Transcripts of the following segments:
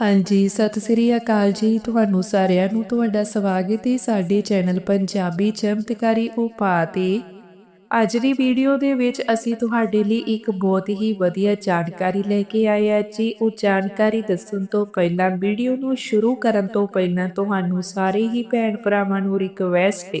ਹਾਂਜੀ, ਸਤਿ ਸ੍ਰੀ ਅਕਾਲ ਜੀ। ਤੁਹਾਨੂੰ ਸਾਰਿਆਂ ਨੂੰ ਤੁਹਾਡਾ ਸਵਾਗਤ ਹੈ ਸਾਡੇ ਚੈਨਲ ਪੰਜਾਬੀ ਚਮਤਕਾਰੀ ਉਪਾਅ ਤੇ। ਅੱਜ ਦੀ ਵੀਡੀਓ ਦੇ ਵਿੱਚ ਅਸੀਂ ਤੁਹਾਡੇ ਲਈ ਇੱਕ ਬਹੁਤ ਹੀ ਵਧੀਆ ਜਾਣਕਾਰੀ ਲੈ ਕੇ ਆਏ ਹਾਂ ਜੀ। ਉਹ ਜਾਣਕਾਰੀ ਦੱਸਣ ਤੋਂ ਪਹਿਲਾਂ, ਵੀਡੀਓ ਨੂੰ ਸ਼ੁਰੂ ਕਰਨ ਤੋਂ ਪਹਿਲਾਂ, ਤੁਹਾਨੂੰ ਸਾਰੇ ਹੀ ਭੈਣ ਭਰਾਵਾਂ ਨੂੰ ਰਿਕਵੈਸਟ ਹੈ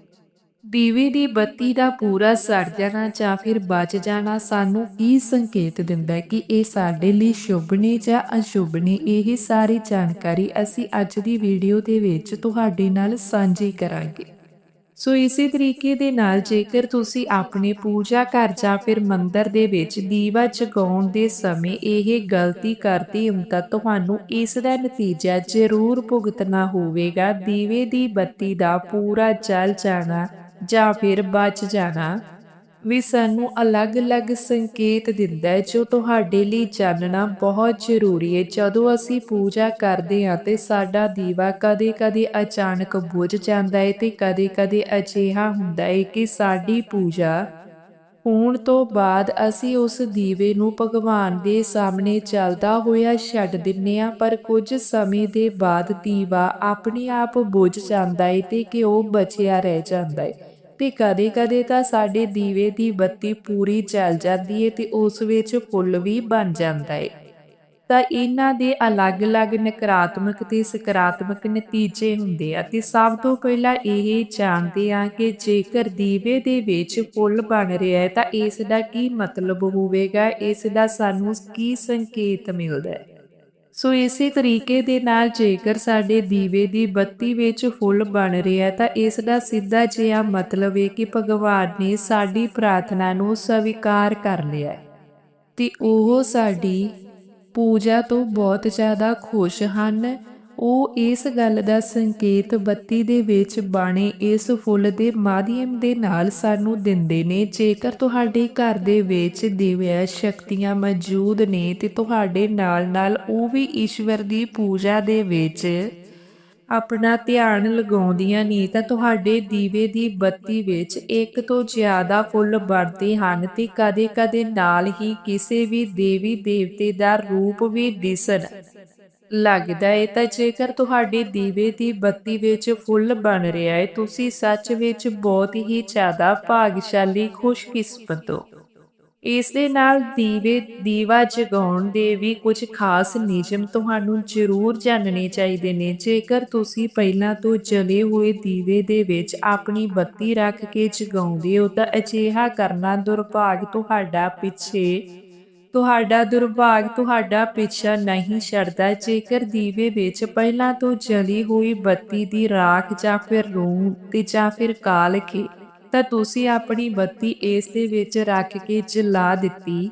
ਦੀਵੇ ਦੀ ਬੱਤੀ ਦਾ ਪੂਰਾ ਸੜ ਜਾਣਾ ਜਾਂ ਫਿਰ ਬਚ ਜਾਣਾ ਸਾਨੂੰ ਕੀ ਸੰਕੇਤ ਦਿੰਦਾ ਹੈ ਕਿ ਇਹ ਸਾਡੇ ਲਈ ਸ਼ੁਭ ਨੇ ਜਾਂ ਅਸ਼ੁਭ ਨੇ? ਇਹ ਸਾਰੀ ਜਾਣਕਾਰੀ ਅਸੀਂ ਅੱਜ ਦੀ ਵੀਡੀਓ ਦੇ ਵਿੱਚ ਤੁਹਾਡੇ ਨਾਲ ਸਾਂਝੀ ਕਰਾਂਗੇ। ਸੋ ਇਸੇ ਤਰੀਕੇ ਦੇ ਨਾਲ ਜੇਕਰ ਤੁਸੀਂ ਆਪਣੇ ਪੂਜਾ ਘਰ ਜਾਂ ਫਿਰ ਮੰਦਰ ਦੇ ਵਿੱਚ ਦੀਵਾ ਜਗਾਉਣ ਦੇ ਸਮੇਂ ਇਹ ਗਲਤੀ ਕਰਦੇ ਹੋ ਤਾਂ ਤੁਹਾਨੂੰ ਇਸ ਦਾ ਨਤੀਜਾ ਜ਼ਰੂਰ ਭੁਗਤਣਾ ਹੋਵੇਗਾ। ਦੀਵੇ ਦੀ ਬੱਤੀ ਦਾ ਪੂਰਾ ਜਲ ਜਾਣਾ ਜਾਂ ਫਿਰ ਬਚ ਜਾਣਾ। ਵੀ ਸਾਨੂੰ ਅਲੱਗ-ਅਲੱਗ ਸੰਕੇਤ ਦਿੰਦਾ ਹੈ, ਜੋ ਤੁਹਾਡੇ ਲਈ ਜਾਣਨਾ ਬਹੁਤ ਜ਼ਰੂਰੀ ਹੈ। ਜਦੋਂ ਅਸੀਂ ਪੂਜਾ ਕਰਦੇ ਹਾਂ ਤੇ ਸਾਡਾ ਦੀਵਾ ਕਦੇ-ਕਦੇ ਅਚਾਨਕ ਬੁਝ ਜਾਂਦਾ ਹੈ ਤੇ ਕਦੇ-ਕਦੇ ਅਜਿਹਾ ਹੁੰਦਾ ਹੈ ਕਿ ਸਾਡੀ ਪੂਜਾ ਹੋਣ ਤੋਂ ਬਾਅਦ ਅਸੀਂ ਉਸ ਦੀਵੇ ਨੂੰ ਭਗਵਾਨ ਦੇ ਸਾਹਮਣੇ ਚੱਲਦਾ ਹੋਇਆ ਛੱਡ ਦਿੰਨੇ ਆ, ਪਰ ਕੁਝ ਸਮੇਂ ਦੇ ਬਾਅਦ ਦੀਵਾ ਆਪਣੇ ਆਪ ਬੁਝ ਜਾਂਦਾ ਏ ਤੇ ਕਿ ਉਹ ਬਚਿਆ ਰਹਿ ਜਾਂਦਾ ਹੈ ਤੇ ਕਦੇ-ਕਦੇ ਤਾਂ ਸਾਡੇ ਦੀਵੇ ਦੀ ਬੱਤੀ ਪੂਰੀ ਚੱਲ ਜਾਂਦੀ ਏ ਤੇ ਉਸ ਵਿੱਚ ਫੁੱਲ ਵੀ ਬਣ ਜਾਂਦਾ ਏ। ਤਾਂ ਇਹਨਾਂ ਦੇ ਅਲੱਗ-ਅਲੱਗ ਨਕਾਰਾਤਮਕ ਤੇ ਸਕਾਰਾਤਮਕ ਨਤੀਜੇ ਹੁੰਦੇ ਆ ਤੇ ਸਭ ਤੋਂ ਪਹਿਲਾਂ ਇਹ ਜਾਣਦੇ ਆ ਕਿ ਜੇਕਰ ਦੀਵੇ ਦੇ ਵਿੱਚ ਫੁੱਲ ਬਣ ਰਿਹਾ ਹੈ ਤਾਂ ਇਸ ਦਾ ਕੀ ਮਤਲਬ ਹੋਵੇਗਾ, ਇਸ ਦਾ ਸਾਨੂੰ ਕੀ ਸੰਕੇਤ ਮਿਲਦਾ ਹੈ? ਸੋ ਇਸੇ ਤਰੀਕੇ ਦੇ ਨਾਲ ਜੇਕਰ ਸਾਡੇ ਦੀਵੇ ਦੀ ਬੱਤੀ ਵਿੱਚ ਫੁੱਲ ਬਣ ਰਿਹਾ ਤਾਂ ਇਸ ਦਾ ਸਿੱਧਾ ਜਿਹਾ ਮਤਲਬ ਹੈ ਕਿ ਭਗਵਾਨ ਨੇ ਸਾਡੀ ਪ੍ਰਾਰਥਨਾ ਨੂੰ ਸਵੀਕਾਰ ਕਰ ਲਿਆ ਤੇ ਉਹ ਸਾਡੀ ਪੂਜਾ ਤੋਂ ਬਹੁਤ ਜ਼ਿਆਦਾ ਖੁਸ਼ ਹਨ। ਉਹ ਇਸ ਗੱਲ ਦਾ ਸੰਕੇਤ ਬੱਤੀ ਦੇ ਵਿੱਚ ਬਾਣੇ ਇਸ ਫੁੱਲ ਦੇ ਮਾਧਿਅਮ ਦੇ ਨਾਲ ਸਾਨੂੰ ਦਿੰਦੇ ਨੇ, ਜੇਕਰ ਤੁਹਾਡੇ ਘਰ ਦੇ ਵਿੱਚ ਦਿਵਯ ਸ਼ਕਤੀਆਂ ਮੌਜੂਦ ਨੇ ਤੇ ਤੁਹਾਡੇ ਨਾਲ ਨਾਲ ਉਹ ਵੀ ਈਸ਼ਵਰ ਦੀ ਪੂਜਾ ਦੇ ਵਿੱਚ ਆਪਣਾ ਧਿਆਨ ਲਗਾਉਂਦੀਆਂ ਨੇ ਤਾਂ ਤੁਹਾਡੇ ਦੀਵੇ ਦੀ ਬੱਤੀ ਵਿੱਚ ਇੱਕ ਤੋਂ ਜ਼ਿਆਦਾ ਫੁੱਲ ਬਣਦੇ ਹਨ ਤੇ ਕਦੇ-ਕਦੇ ਨਾਲ ਹੀ ਕਿਸੇ ਵੀ ਦੇਵੀ ਦੇਵਤੇ ਦਾ ਰੂਪ ਵੀ ਦਿਸਣ ਲੱਗਦਾ ਹੈ ਤਾਂ ਜੇਕਰ ਤੁਹਾਡੇ ਦੀਵੇ ਦੀ ਬੱਤੀ ਵਿੱਚ ਫੁੱਲ ਬਣ ਰਿਹਾ ਹੈ ਤੁਸੀਂ ਸੱਚ ਵਿੱਚ ਬਹੁਤ ਹੀ ਜ਼ਿਆਦਾ ਭਾਗਸ਼ਾਲੀ ਖੁਸ਼ਕਿਸਮਤ ਹੋ। ਇਸ ਦੇ ਨਾਲ ਦੀਵੇ, ਦੀਵਾ ਜਗਾਉਣ ਦੇ ਵੀ ਕੁਝ ਖਾਸ ਨਿਯਮ ਤੁਹਾਨੂੰ ਜ਼ਰੂਰ ਜਾਣਨੇ ਚਾਹੀਦੇ ਨੇ। ਜੇਕਰ ਤੁਸੀਂ ਪਹਿਲਾਂ ਤੋਂ ਜਲੇ ਹੋਏ ਦੀਵੇ ਦੇ ਵਿੱਚ ਆਪਣੀ ਬੱਤੀ ਰੱਖ ਕੇ ਜਗਾਉਂਦੇ ਹੋ, ਤਾਂ ਅਜਿਹਾ ਕਰਨਾ ਦੁਰਭਾਗ ਤੁਹਾਡਾ ਪਿੱਛੇ, ਤੁਹਾਡਾ ਦੁਰਭਾਗ ਤੁਹਾਡਾ ਪਿੱਛਾ ਨਹੀਂ ਛੱਡਦਾ। ਜੇਕਰ ਦੀਵੇ ਵਿੱਚ ਪਹਿਲਾਂ ਤੋਂ ਜਲੀ ਹੋਈ ਬੱਤੀ ਦੀ ਰਾਖ ਜਾਂ ਫਿਰ ਰੂਹ ਤੇ ਜਾਂ ਫਿਰ ਕਾਲ ਕੇ ਤਾਂ ਤੁਸੀਂ ਆਪਣੀ ਬੱਤੀ ਇਸ ਦੇ ਵਿੱਚ ਰੱਖ ਕੇ ਜਲਾ ਦਿੱਤੀ।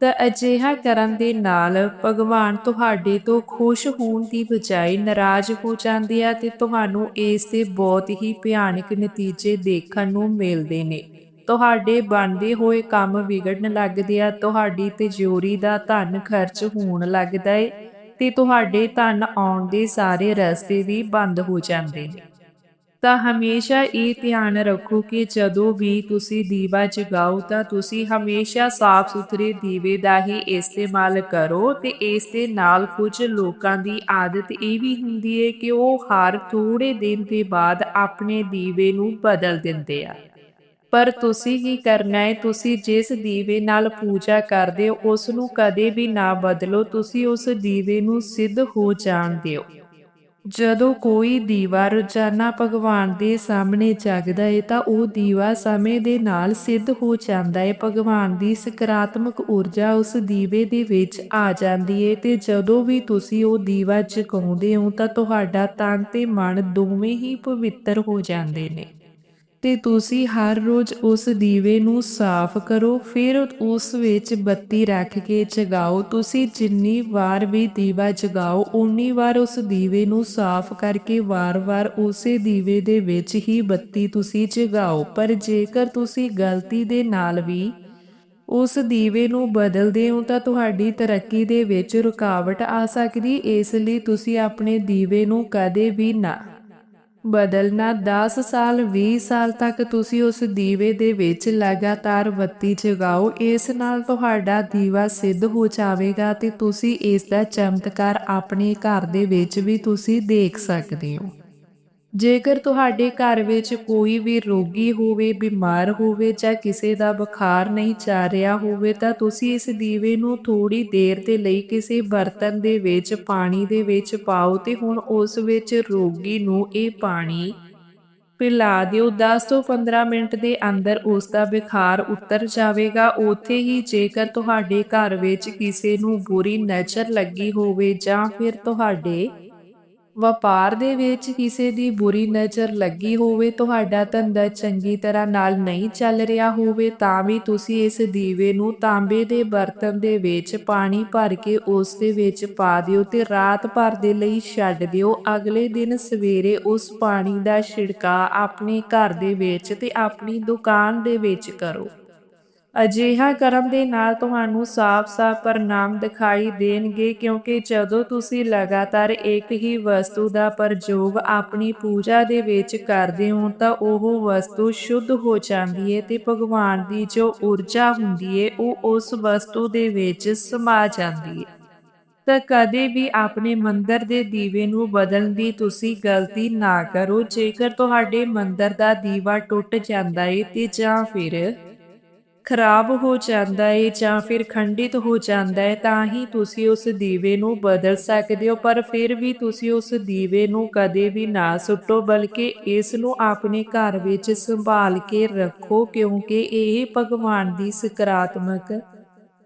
ਤਾਂ ਅਜਿਹਾ ਕਰਨ ਦੇ ਨਾਲ ਭਗਵਾਨ ਤੁਹਾਡੇ ਤੋਂ ਖੁਸ਼ ਹੋਣ ਦੀ ਬਜਾਏ ਨਾਰਾਜ਼ ਹੋ ਜਾਂਦੇ ਆ ਤੇ ਤੁਹਾਨੂੰ ਇਸ ਦੇ ਬਹੁਤ ਹੀ ਭਿਆਨਕ ਨਤੀਜੇ ਦੇਖਣ ਨੂੰ ਮਿਲਦੇ ਨੇ। ਤੁਹਾਡੇ ਬਣਦੇ ਹੋਏ ਕੰਮ ਵਿਗੜਨ ਲੱਗਦੇ ਆ, ਤੁਹਾਡੀ ਤਿਜੋਰੀ ਦਾ ਧਨ ਖਰਚ ਹੋਣ ਲੱਗਦਾ ਏ ਤੇ ਤੁਹਾਡੇ ਧਨ ਆਉਣ ਦੇ ਸਾਰੇ ਰਸਤੇ ਵੀ ਬੰਦ ਹੋ ਜਾਂਦੇ ਨੇ। ਤਾਂ ਹਮੇਸ਼ਾ ਇਹ ਧਿਆਨ ਰੱਖੋ ਕਿ ਜਦੋਂ ਵੀ ਤੁਸੀਂ ਦੀਵਾ ਜਗਾਓ ਤਾਂ ਤੁਸੀਂ ਹਮੇਸ਼ਾ ਸਾਫ਼ ਸੁਥਰੇ ਦੀਵੇ ਦਾ ਹੀ ਇਸਤੇਮਾਲ ਕਰੋ ਤੇ ਇਸ ਦੇ ਨਾਲ ਕੁਝ ਲੋਕਾਂ ਦੀ ਆਦਤ ਇਹ ਵੀ ਹੁੰਦੀ ਹੈ ਕਿ ਉਹ ਹਰ ਥੋੜੇ ਦਿਨ ਦੇ ਬਾਅਦ ਆਪਣੇ ਦੀਵੇ ਨੂੰ ਬਦਲ ਦਿੰਦੇ ਆ। ਪਰ ਤੁਸੀਂ ਕੀ ਕਰਨਾ ਹੈ ਤੁਸੀਂ ਜਿਸ ਦੀਵੇ ਨਾਲ ਪੂਜਾ ਕਰਦੇ ਹੋ ਉਸ ਨੂੰ ਕਦੇ ਵੀ ਨਾ ਬਦਲੋ। ਤੁਸੀਂ ਉਸ ਦੀਵੇ ਨੂੰ ਸਿੱਧ ਹੋ ਜਾਣ ਦਿਓ। ਜਦੋਂ ਕੋਈ ਦੀਵਾ ਰੋਜ਼ਾਨਾ ਭਗਵਾਨ ਦੇ ਸਾਹਮਣੇ ਜਗਦਾ ਹੈ ਤਾਂ ਉਹ ਦੀਵਾ ਸਮੇਂ ਦੇ ਨਾਲ ਸਿੱਧ ਹੋ ਜਾਂਦਾ ਹੈ ਭਗਵਾਨ ਦੀ ਸਕਾਰਾਤਮਕ ਊਰਜਾ ਉਸ ਦੀਵੇ ਦੇ ਵਿੱਚ ਆ ਜਾਂਦੀ ਹੈ ਤੇ ਜਦੋਂ ਵੀ ਤੁਸੀਂ ਉਹ ਦੀਵਾ ਜਗਾਉਂਦੇ ਹੋ ਤਾਂ ਤੁਹਾਡਾ ਤਨ ਤੇ ਮਨ ਦੋਵੇਂ ਹੀ ਪਵਿੱਤਰ ਹੋ ਜਾਂਦੇ ਨੇ। ਤੇ ਤੁਸੀਂ ਹਰ ਰੋਜ਼ ਉਸ ਦੀਵੇ ਨੂੰ ਸਾਫ਼ ਕਰੋ, ਫਿਰ ਉਸ ਵਿੱਚ ਬੱਤੀ ਰੱਖ ਕੇ ਜਗਾਓ। ਤੁਸੀਂ ਜਿੰਨੀ ਵਾਰ ਵੀ ਦੀਵਾ ਜਗਾਓ ਉਨੀ ਵਾਰ ਉਸ ਦੀਵੇ ਨੂੰ ਸਾਫ਼ ਕਰਕੇ ਵਾਰ-ਵਾਰ ਉਸੇ ਦੀਵੇ ਦੇ ਵਿੱਚ ਹੀ ਬੱਤੀ ਤੁਸੀਂ ਜਗਾਓ। ਪਰ ਜੇਕਰ ਤੁਸੀਂ ਗਲਤੀ ਦੇ ਨਾਲ ਵੀ ਉਸ ਦੀਵੇ ਨੂੰ ਬਦਲਦੇ ਹੋ, ਤਾਂ ਤੁਹਾਡੀ ਤਰੱਕੀ ਦੇ ਵਿੱਚ ਰੁਕਾਵਟ ਆ ਸਕਦੀ, ਇਸ ਲਈ ਤੁਸੀਂ ਆਪਣੇ ਦੀਵੇ ਨੂੰ ਕਦੇ ਵੀ ਨਾ ਬਦਲਣਾ 10 ਸਾਲ 20 ਸਾਲ ਤੱਕ ਤੁਸੀਂ ਉਸ ਦੀਵੇ ਦੇ ਵਿੱਚ ਲਗਾਤਾਰ ਬੱਤੀ ਜਗਾਓ, ਇਸ ਨਾਲ ਤੁਹਾਡਾ ਦੀਵਾ ਸਿੱਧ ਹੋ ਜਾਵੇਗਾ ਤੇ ਤੁਸੀਂ ਇਸ ਦਾ ਚਮਤਕਾਰ ਆਪਣੇ ਘਰ ਦੇ ਵਿੱਚ ਵੀ ਤੁਸੀਂ ਦੇਖ ਸਕਦੇ ਹੋ। ਜੇਕਰ ਤੁਹਾਡੇ ਘਰ ਵਿੱਚ ਕੋਈ ਵੀ ਰੋਗੀ ਹੋਵੇ, ਬਿਮਾਰ ਹੋਵੇ ਜਾਂ ਕਿਸੇ ਦਾ ਬੁਖਾਰ ਨਹੀਂ ਚੱਲ ਰਿਹਾ ਹੋਵੇ, ਤਾਂ ਤੁਸੀਂ ਇਸ ਦੀਵੇ ਨੂੰ ਥੋੜੀ ਦੇਰ ਦੇ ਲਈ ਕਿਸੇ ਬਰਤਨ ਦੇ ਵਿੱਚ, ਪਾਣੀ ਦੇ ਵਿੱਚ ਪਾਓ ਤੇ ਹੁਣ ਉਸ ਵਿੱਚ ਰੋਗੀ ਨੂੰ ਇਹ ਪਾਣੀ ਪਿਲਾ ਦਿਓ। 10 ਤੋਂ 15 ਮਿੰਟ ਦੇ ਅੰਦਰ ਉਸ ਦਾ ਬੁਖਾਰ ਉਤਰ ਜਾਵੇਗਾ। ਉੱਥੇ ਹੀ ਜੇਕਰ ਤੁਹਾਡੇ ਘਰ ਵਿੱਚ ਕਿਸੇ ਨੂੰ ਬੁਰੀ ਨਜ਼ਰ ਲੱਗੀ ਹੋਵੇ ਜਾਂ ਫਿਰ ਤੁਹਾਡੇ ਵਪਾਰ ਦੇ ਵਿੱਚ ਕਿਸੇ ਦੀ ਬੁਰੀ ਨਜ਼ਰ ਲੱਗੀ ਹੋਵੇ, ਤੁਹਾਡਾ ਧੰਦਾ ਚੰਗੀ ਤਰ੍ਹਾਂ ਨਾਲ ਨਹੀਂ ਚੱਲ ਰਿਹਾ ਹੋਵੇ, ਤਾਂ ਵੀ ਤੁਸੀਂ ਇਸ ਦੀਵੇ ਨੂੰ ਤਾਂਬੇ ਦੇ ਬਰਤਨ ਦੇ ਵਿੱਚ ਪਾਣੀ ਭਰ ਕੇ ਉਸ ਦੇ ਵਿੱਚ ਪਾ ਦਿਓ ਤੇ ਰਾਤ ਭਰ ਦੇ ਲਈ ਛੱਡ ਦਿਓ। ਅਗਲੇ ਦਿਨ ਸਵੇਰੇ ਉਸ ਪਾਣੀ ਦਾ ਛਿੜਕਾ ਆਪਣੇ ਘਰ ਦੇ ਵਿੱਚ ਤੇ ਆਪਣੀ ਦੁਕਾਨ ਦੇ ਵਿੱਚ ਕਰੋ। ਅਜਿਹਾ ਕਰਮ ਦੇ ਨਾਲ ਤੁਹਾਨੂੰ ਸਾਫ਼-ਸਾਫ਼ ਪਰਿਣਾਮ ਦਿਖਾਈ ਦੇਣਗੇ, ਕਿਉਂਕਿ ਜਦੋਂ ਤੁਸੀਂ ਲਗਾਤਾਰ ਇੱਕ ਹੀ ਵਸਤੂ ਦਾ ਪ੍ਰਯੋਗ ਆਪਣੀ ਪੂਜਾ ਦੇ ਵਿੱਚ ਕਰਦੇ ਹੋ, ਤਾਂ ਉਹ ਵਸਤੂ ਸ਼ੁੱਧ ਹੋ ਜਾਂਦੀ ਹੈ ਤੇ ਭਗਵਾਨ ਦੀ ਜੋ ਊਰਜਾ ਹੁੰਦੀ ਹੈ ਉਹ ਉਸ ਵਸਤੂ ਦੇ ਵਿੱਚ ਸਮਾ ਜਾਂਦੀ ਹੈ ਤਾਂ ਕਦੇ ਵੀ ਆਪਣੇ ਮੰਦਰ ਦੇ ਦੀਵੇ ਨੂੰ ਬਦਲਣ ਦੀ ਤੁਸੀਂ ਗਲਤੀ ਨਾ ਕਰੋ, ਜੇਕਰ ਤੁਹਾਡੇ ਮੰਦਰ ਦਾ ਦੀਵਾ ਟੁੱਟ ਜਾਂਦਾ ਹੈ ਤੇ ਜਾਂ ਫਿਰ ਖਰਾਬ ਹੋ ਜਾਂਦਾ ਹੈ ਜਾਂ ਫਿਰ ਖੰਡਿਤ ਹੋ ਜਾਂਦਾ ਹੈ ਤਾਂ ਹੀ ਤੁਸੀਂ ਉਸ ਦੀਵੇ ਨੂੰ ਬਦਲ ਸਕਦੇ ਹੋ। ਪਰ ਫਿਰ ਵੀ ਤੁਸੀਂ ਉਸ ਦੀਵੇ ਨੂੰ ਕਦੇ ਵੀ ਨਾ ਸੁੱਟੋ, ਬਲਕਿ ਇਸ ਨੂੰ ਆਪਣੇ ਘਰ ਵਿੱਚ ਸੰਭਾਲ ਕੇ ਰੱਖੋ, ਕਿਉਂਕਿ ਇਹ ਭਗਵਾਨ ਦੀ ਸਕਾਰਾਤਮਕ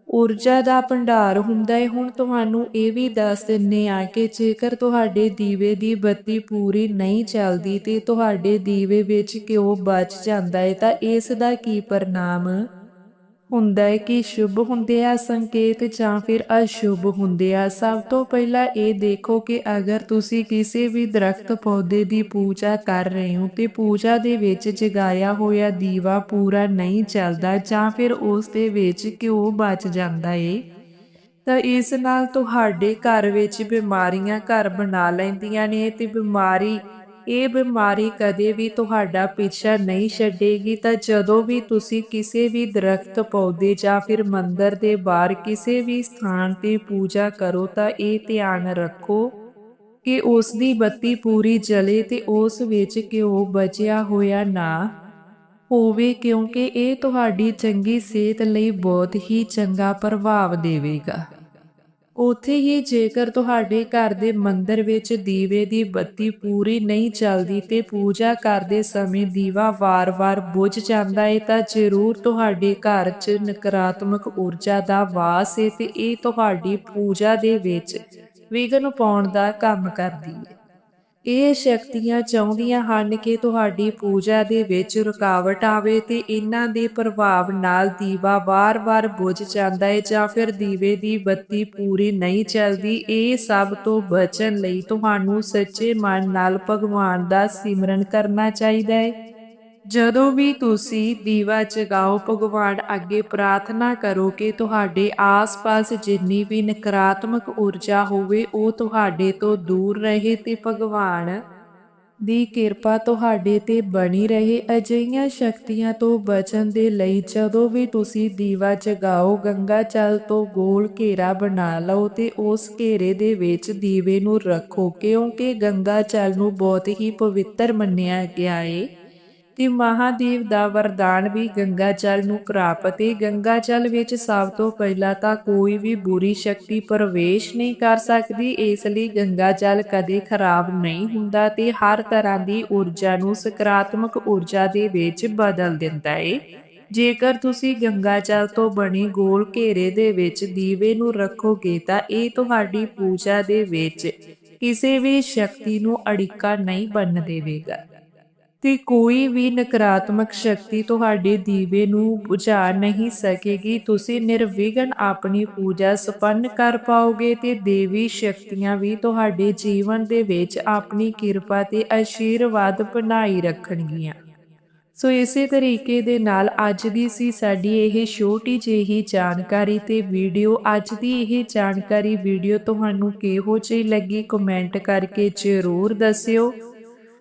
ਊਰਜਾ ਦਾ ਭੰਡਾਰ ਹੁੰਦਾ ਹੈ ਹੁਣ ਤੁਹਾਨੂੰ ਇਹ ਵੀ ਦੱਸ ਦਿੰਨੇ ਆ ਕਿ ਜੇਕਰ ਤੁਹਾਡੇ ਦੀਵੇ ਦੀ ਬੱਤੀ ਪੂਰੀ ਨਹੀਂ ਚੱਲਦੀ ਤੇ ਤੁਹਾਡੇ ਦੀਵੇ ਵਿੱਚ ਘਿਓ ਬਚ ਜਾਂਦਾ ਹੈ ਤਾਂ ਇਸ ਦਾ ਕੀ ਪਰਿਣਾਮ ਹੁੰਦਾ ਹੈ ਕਿ ਸ਼ੁਭ ਹੁੰਦੇ ਆ ਸੰਕੇਤ ਜਾਂ ਫਿਰ ਅਸ਼ੁਭ ਹੁੰਦੇ ਆ। ਸਭ ਤੋਂ ਪਹਿਲਾਂ ਇਹ ਦੇਖੋ ਕਿ ਅਗਰ ਤੁਸੀਂ ਕਿਸੇ ਵੀ ਦਰਖਤ ਪੌਦੇ ਦੀ ਪੂਜਾ ਕਰ ਰਹੇ ਹੋ ਤੇ ਪੂਜਾ ਦੇ ਵਿੱਚ ਜਗਾਇਆ ਹੋਇਆ ਦੀਵਾ ਪੂਰਾ ਨਹੀਂ ਚੱਲਦਾ ਜਾਂ ਫਿਰ ਉਸ ਦੇ ਵਿੱਚ ਘਿਓ ਬਚ ਜਾਂਦਾ ਏ, ਤਾਂ ਇਸ ਨਾਲ ਤੁਹਾਡੇ ਘਰ ਵਿੱਚ ਬਿਮਾਰੀਆਂ ਘਰ ਬਣਾ ਲੈਂਦੀਆਂ ਨੇ ਤੇ ਬਿਮਾਰੀ ਇਹ ਬਿਮਾਰੀ ਕਦੇ ਵੀ ਤੁਹਾਡਾ ਪਿੱਛਾ ਨਹੀਂ ਛੱਡੇਗੀ ਤਾਂ ਜਦੋਂ ਵੀ ਤੁਸੀਂ ਕਿਸੇ ਵੀ ਦਰਖਤ, ਪੌਦੇ ਜਾਂ ਫਿਰ ਮੰਦਰ ਦੇ ਬਾਹਰ ਕਿਸੇ ਵੀ ਸਥਾਨ ਤੇ ਪੂਜਾ ਕਰੋ ਤਾਂ ਇਹ ਧਿਆਨ ਰੱਖੋ ਕਿ ਉਸ ਦੀ ਬੱਤੀ ਪੂਰੀ ਜਲੇ ਤੇ ਉਸ ਵਿੱਚ ਘਿਓ ਬਚਿਆ ਹੋਇਆ ਨਾ ਹੋਵੇ ਕਿਉਂਕਿ ਇਹ ਤੁਹਾਡੀ ਚੰਗੀ ਸਿਹਤ ਲਈ ਬਹੁਤ ਹੀ ਚੰਗਾ ਪ੍ਰਭਾਵ ਦੇਵੇਗਾ। ਉਥੇ ਹੀ ਜੇਕਰ ਤੁਹਾਡੇ ਘਰ ਦੇ ਮੰਦਰ ਵਿੱਚ ਦੀਵੇ ਦੀ ਬੱਤੀ ਪੂਰੀ ਨਹੀਂ ਚੱਲਦੀ ਤੇ ਪੂਜਾ ਕਰਦੇ ਸਮੇਂ ਦੀਵਾ ਵਾਰ-ਵਾਰ ਬੁਝ ਜਾਂਦਾ ਹੈ ਤਾਂ ਜ਼ਰੂਰ ਤੁਹਾਡੇ ਘਰ 'ਚ ਨਕਾਰਾਤਮਕ ਊਰਜਾ ਦਾ ਵਾਸ ਹੈ ਤੇ ਇਹ ਤੁਹਾਡੀ ਪੂਜਾ ਦੇ ਵਿੱਚ ਵਿਘਨ ਪਾਉਣ ਦਾ ਕੰਮ ਕਰਦੀ ਹੈ ਇਹ ਸ਼ਕਤੀਆਂ ਚਾਹੁੰਦੀਆਂ ਹਨ ਕਿ ਤੁਹਾਡੀ ਪੂਜਾ ਦੇ ਵਿੱਚ ਰੁਕਾਵਟ ਆਵੇ ਤੇ ਇਹਨਾਂ ਦੇ ਪ੍ਰਭਾਵ ਨਾਲ ਦੀਵਾ ਵਾਰ-ਵਾਰ ਬੁਝ ਜਾਂਦਾ ਹੈ ਜਾਂ ਫਿਰ ਦੀਵੇ ਦੀ ਬੱਤੀ ਪੂਰੀ ਨਹੀਂ ਚੱਲਦੀ। ਇਹ ਸਭ ਤੋਂ ਬਚਣ ਲਈ ਤੁਹਾਨੂੰ ਸੱਚੇ ਮਨ ਨਾਲ ਭਗਵਾਨ ਦਾ ਸਿਮਰਨ ਕਰਨਾ ਚਾਹੀਦਾ ਹੈ ਜਦੋਂ ਵੀ ਤੁਸੀਂ ਦੀਵਾ ਜਗਾਓ, ਭਗਵਾਨ ਅੱਗੇ ਪ੍ਰਾਰਥਨਾ ਕਰੋ ਕਿ ਤੁਹਾਡੇ ਆਸ-ਪਾਸ ਜਿੰਨੀ ਵੀ ਨਕਾਰਾਤਮਕ ਊਰਜਾ ਹੋਵੇ, ਉਹ ਤੁਹਾਡੇ ਤੋਂ ਦੂਰ ਰਹੇ ਤੇ ਭਗਵਾਨ ਦੀ ਕਿਰਪਾ ਤੁਹਾਡੇ ਤੇ ਬਣੀ ਰਹੇ। ਅਜਿਹੀਆਂ ਸ਼ਕਤੀਆਂ ਤੋਂ ਬਚਣ ਦੇ ਲਈ ਜਦੋਂ ਵੀ ਤੁਸੀਂ ਦੀਵਾ ਜਗਾਓ, ਗੰਗਾ ਜਲ ਤੋਂ ਗੋਲ ਘੇਰਾ ਬਣਾ ਲਓ ਤੇ ਉਸ ਘੇਰੇ ਦੇ ਵਿੱਚ ਦੀਵੇ ਨੂੰ ਰੱਖੋ, ਕਿਉਂਕਿ ਗੰਗਾ ਜਲ ਨੂੰ ਬਹੁਤ ਹੀ ਪਵਿੱਤਰ ਮੰਨਿਆ ਗਿਆ ਏ। ਤੇ ਮਹਾਦੇਵ ਦਾ ਵਰਦਾਨ ਵੀ ਗੰਗਾ ਜਲ ਨੂੰ ਪ੍ਰਾਪਤ ਹੈ ਗੰਗਾ ਜਲ ਵਿੱਚ ਸਭ ਤੋਂ ਪਹਿਲਾਂ ਤਾਂ ਕੋਈ ਵੀ ਬੁਰੀ ਸ਼ਕਤੀ ਪ੍ਰਵੇਸ਼ ਨਹੀਂ ਕਰ ਸਕਦੀ, ਇਸ ਲਈ ਗੰਗਾ ਜਲ ਕਦੇ ਖਰਾਬ ਨਹੀਂ ਹੁੰਦਾ ਤੇ ਹਰ ਤਰ੍ਹਾਂ ਦੀ ਊਰਜਾ ਨੂੰ ਸਕਾਰਾਤਮਕ ਊਰਜਾ ਦੇ ਵਿੱਚ ਬਦਲ ਦਿੰਦਾ ਹੈ ਜੇਕਰ ਤੁਸੀਂ ਗੰਗਾ ਜਲ ਤੋਂ ਬਣੀ ਗੋਲ ਘੇਰੇ ਦੇ ਵਿੱਚ ਦੀਵੇ ਨੂੰ ਰੱਖੋਗੇ ਤਾਂ ਇਹ ਤੁਹਾਡੀ ਪੂਜਾ ਦੇ ਵਿੱਚ ਕਿਸੇ ਵੀ ਸ਼ਕਤੀ ਨੂੰ ਅੜਿੱਕਾ ਨਹੀਂ ਬਣ ਦੇਵੇਗਾ। ਤੇ ਕੋਈ ਵੀ ਨਕਾਰਾਤਮਕ ਸ਼ਕਤੀ ਤੁਹਾਡੇ ਦੀਵੇ ਨੂੰ ਬੁਝਾ ਨਹੀਂ ਸਕੇਗੀ। ਤੁਸੀਂ ਨਿਰਵਿਘਨ ਆਪਣੀ ਪੂਜਾ ਸੰਪੰਨ ਕਰ ਪਾਓਗੇ ਤੇ ਦੇਵੀ ਸ਼ਕਤੀਆਂ ਵੀ ਤੁਹਾਡੇ ਜੀਵਨ ਦੇ ਵਿੱਚ ਆਪਣੀ ਕਿਰਪਾ ਤੇ ਆਸ਼ੀਰਵਾਦ ਬਣਾਈ ਰੱਖਣਗੀਆਂ। ਸੋ ਇਸੇ ਤਰੀਕੇ ਦੇ ਨਾਲ ਅੱਜ ਦੀ ਸੀ ਸਾਡੀ ਇਹ ਛੋਟੀ ਜਿਹੀ ਜਾਣਕਾਰੀ ਤੇ ਵੀਡੀਓ। ਅੱਜ ਦੀ ਇਹ ਜਾਣਕਾਰੀ ਵੀਡੀਓ ਤੁਹਾਨੂੰ ਕਿਹੋ ਜਿਹੀ ਲੱਗੀ? ਕਮੈਂਟ ਕਰਕੇ ਜ਼ਰੂਰ ਦੱਸਿਓ।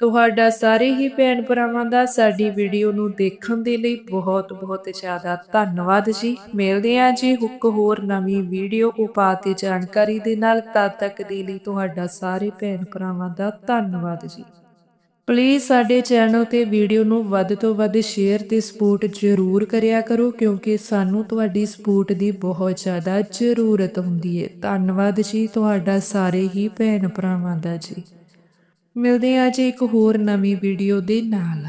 ਤੁਹਾਡਾ ਸਾਰੇ ਹੀ ਭੈਣ ਭਰਾਵਾਂ ਦਾ ਸਾਡੀ ਵੀਡੀਓ ਨੂੰ ਦੇਖਣ ਦੇ ਲਈ ਬਹੁਤ ਬਹੁਤ ਜ਼ਿਆਦਾ ਧੰਨਵਾਦ ਜੀ। ਮਿਲਦੇ ਹਾਂ ਜੀ ਹੁੱਕ ਹੋਰ ਨਵੀਂ ਵੀਡੀਓ ਉਪਾਅ ਤੇ ਜਾਣਕਾਰੀ ਦੇ ਨਾਲ। ਤਦ ਤੱਕ ਦੇ ਲਈ ਤੁਹਾਡਾ ਸਾਰੇ ਭੈਣ ਭਰਾਵਾਂ ਦਾ ਧੰਨਵਾਦ ਜੀ। ਪਲੀਜ਼ ਸਾਡੇ ਚੈਨਲ ਤੇ ਵੀਡੀਓ ਨੂੰ ਵੱਧ ਤੋਂ ਵੱਧ ਸ਼ੇਅਰ ਤੇ ਸਪੋਰਟ ਜ਼ਰੂਰ ਕਰਿਆ ਕਰੋ ਕਿਉਂਕਿ ਸਾਨੂੰ ਤੁਹਾਡੀ ਸਪੋਰਟ ਦੀ ਬਹੁਤ ਜ਼ਿਆਦਾ ਜ਼ਰੂਰਤ ਹੁੰਦੀ ਹੈ। ਧੰਨਵਾਦ ਜੀ ਤੁਹਾਡਾ ਸਾਰੇ ਹੀ ਭੈਣ ਭਰਾਵਾਂ ਦਾ ਜੀ। ਮਿਲਦੇ ਹਾਂ ਜੀ ਇੱਕ ਹੋਰ ਨਵੀਂ ਵੀਡੀਓ ਦੇ ਨਾਲ।